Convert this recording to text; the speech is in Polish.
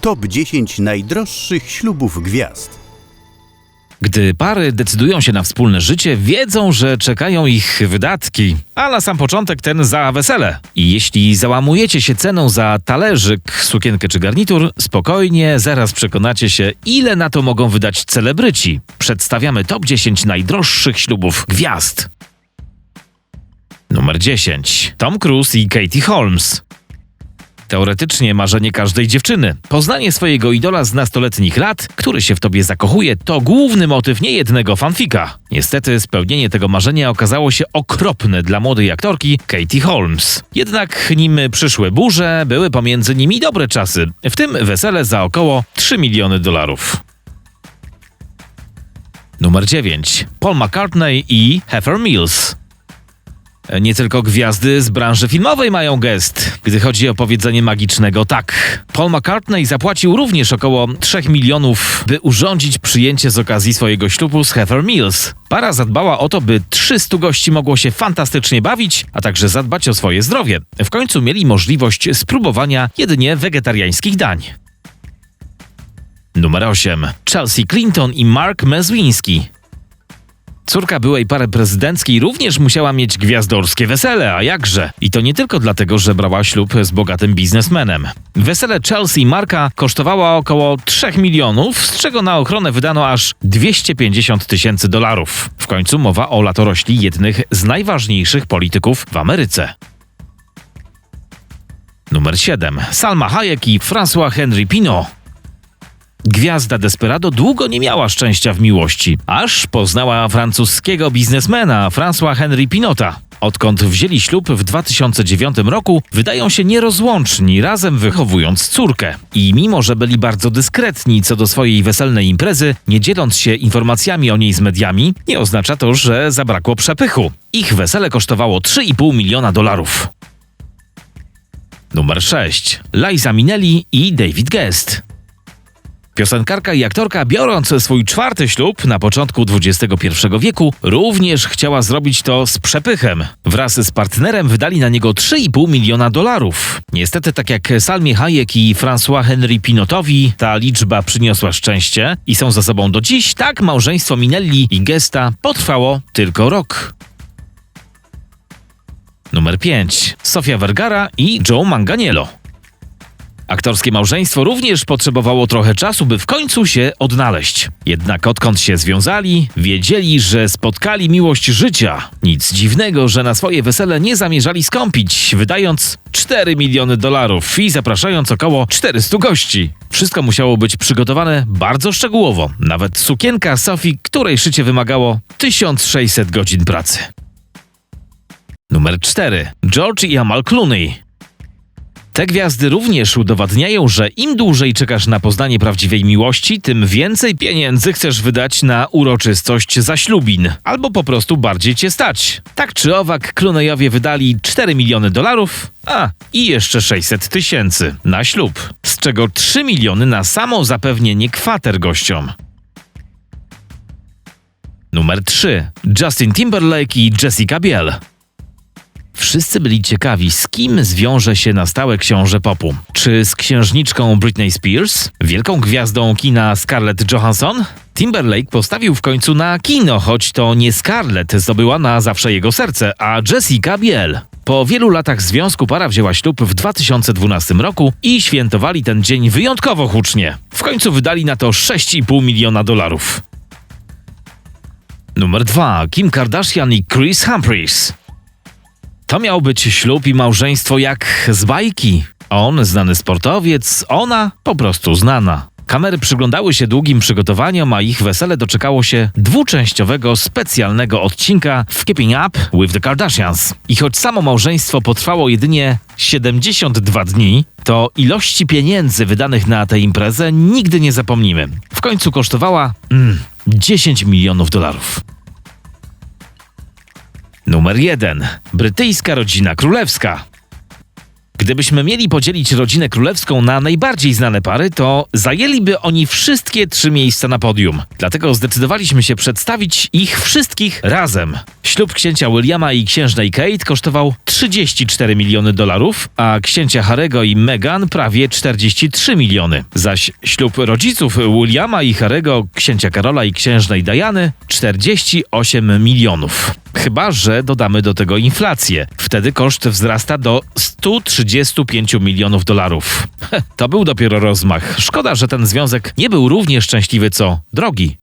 Top 10 najdroższych ślubów gwiazd. Gdy pary decydują się na wspólne życie, wiedzą, że czekają ich wydatki, a na sam początek ten za wesele. I jeśli załamujecie się ceną za talerzyk, sukienkę czy garnitur, spokojnie, zaraz przekonacie się, ile na to mogą wydać celebryci. Przedstawiamy top 10 najdroższych ślubów gwiazd. Numer 10. Tom Cruise i Katie Holmes. Teoretycznie marzenie każdej dziewczyny. Poznanie swojego idola z nastoletnich lat, który się w tobie zakochuje, to główny motyw niejednego fanfika. Niestety spełnienie tego marzenia okazało się okropne dla młodej aktorki Katie Holmes. Jednak nim przyszły burze, były pomiędzy nimi dobre czasy, w tym wesele za około 3 miliony dolarów. Numer 9. Paul McCartney i Heifer Mills. Nie tylko gwiazdy z branży filmowej mają gest, gdy chodzi o powiedzenie magicznego tak. Paul McCartney zapłacił również około 3 milionów, by urządzić przyjęcie z okazji swojego ślubu z Heather Mills. Para zadbała o to, by 300 gości mogło się fantastycznie bawić, a także zadbać o swoje zdrowie. W końcu mieli możliwość spróbowania jedynie wegetariańskich dań. Numer 8. Chelsea Clinton i Mark Mezwiński. Córka byłej pary prezydenckiej również musiała mieć gwiazdorskie wesele, a jakże? I to nie tylko dlatego, że brała ślub z bogatym biznesmenem. Wesele Chelsea Marka kosztowało około 3 milionów, z czego na ochronę wydano aż 250 tysięcy dolarów. W końcu mowa o latorośli jednych z najważniejszych polityków w Ameryce. Numer 7. Salma Hayek i François Henry Pinault. Gwiazda Desperado długo nie miała szczęścia w miłości, aż poznała francuskiego biznesmena François Henry Pinota. Odkąd wzięli ślub w 2009 roku, wydają się nierozłączni, razem wychowując córkę. I mimo, że byli bardzo dyskretni co do swojej weselnej imprezy, nie dzieląc się informacjami o niej z mediami, nie oznacza to, że zabrakło przepychu. Ich wesele kosztowało 3,5 miliona dolarów. Numer 6. Liza Minnelli i David Guest. Piosenkarka i aktorka, biorąc swój czwarty ślub na początku XXI wieku, również chciała zrobić to z przepychem. Wraz z partnerem wydali na niego 3,5 miliona dolarów. Niestety, tak jak Salmie Hayek i François Henry Pinotowi, ta liczba przyniosła szczęście i są za sobą do dziś, tak małżeństwo Minelli i Gesta potrwało tylko rok. Numer 5. Sofia Vergara i Joe Manganiello. Aktorskie małżeństwo również potrzebowało trochę czasu, by w końcu się odnaleźć. Jednak odkąd się związali, wiedzieli, że spotkali miłość życia. Nic dziwnego, że na swoje wesele nie zamierzali skąpić, wydając 4 miliony dolarów i zapraszając około 400 gości. Wszystko musiało być przygotowane bardzo szczegółowo. Nawet sukienka Sofii, której szycie wymagało 1600 godzin pracy. Numer 4. George i Amal Clooney. Te gwiazdy również udowadniają, że im dłużej czekasz na poznanie prawdziwej miłości, tym więcej pieniędzy chcesz wydać na uroczystość zaślubin, albo po prostu bardziej cię stać. Tak czy owak, Klunejowie wydali 4 miliony dolarów, a i jeszcze 600 tysięcy na ślub, z czego 3 miliony na samo zapewnienie kwater gościom. Numer 3. Justin Timberlake i Jessica Biel. Wszyscy byli ciekawi, z kim zwiąże się na stałe książę popu. Czy z księżniczką Britney Spears? Wielką gwiazdą kina Scarlett Johansson? Timberlake postawił w końcu na kino, choć to nie Scarlett zdobyła na zawsze jego serce, a Jessica Biel. Po wielu latach związku para wzięła ślub w 2012 roku i świętowali ten dzień wyjątkowo hucznie. W końcu wydali na to 6,5 miliona dolarów. Numer 2. Kim Kardashian i Chris Humphries. To miał być ślub i małżeństwo jak z bajki. On znany sportowiec, ona po prostu znana. Kamery przyglądały się długim przygotowaniom, a ich wesele doczekało się dwuczęściowego specjalnego odcinka w Keeping Up with the Kardashians. I choć samo małżeństwo potrwało jedynie 72 dni, to ilości pieniędzy wydanych na tę imprezę nigdy nie zapomnimy. W końcu kosztowała mm, 10 milionów dolarów. Numer 1. Brytyjska rodzina królewska. Gdybyśmy mieli podzielić rodzinę królewską na najbardziej znane pary, to zajęliby oni wszystkie trzy miejsca na podium. Dlatego zdecydowaliśmy się przedstawić ich wszystkich razem. Ślub księcia Williama i księżnej Kate kosztował 34 miliony dolarów, a księcia Harego i Meghan prawie 43 miliony. Zaś ślub rodziców Williama i Harego, księcia Karola i księżnej Diany 48 milionów. Chyba, że dodamy do tego inflację. Wtedy koszt wzrasta do 135 milionów dolarów. To był dopiero rozmach. Szkoda, że ten związek nie był równie szczęśliwy co drogi.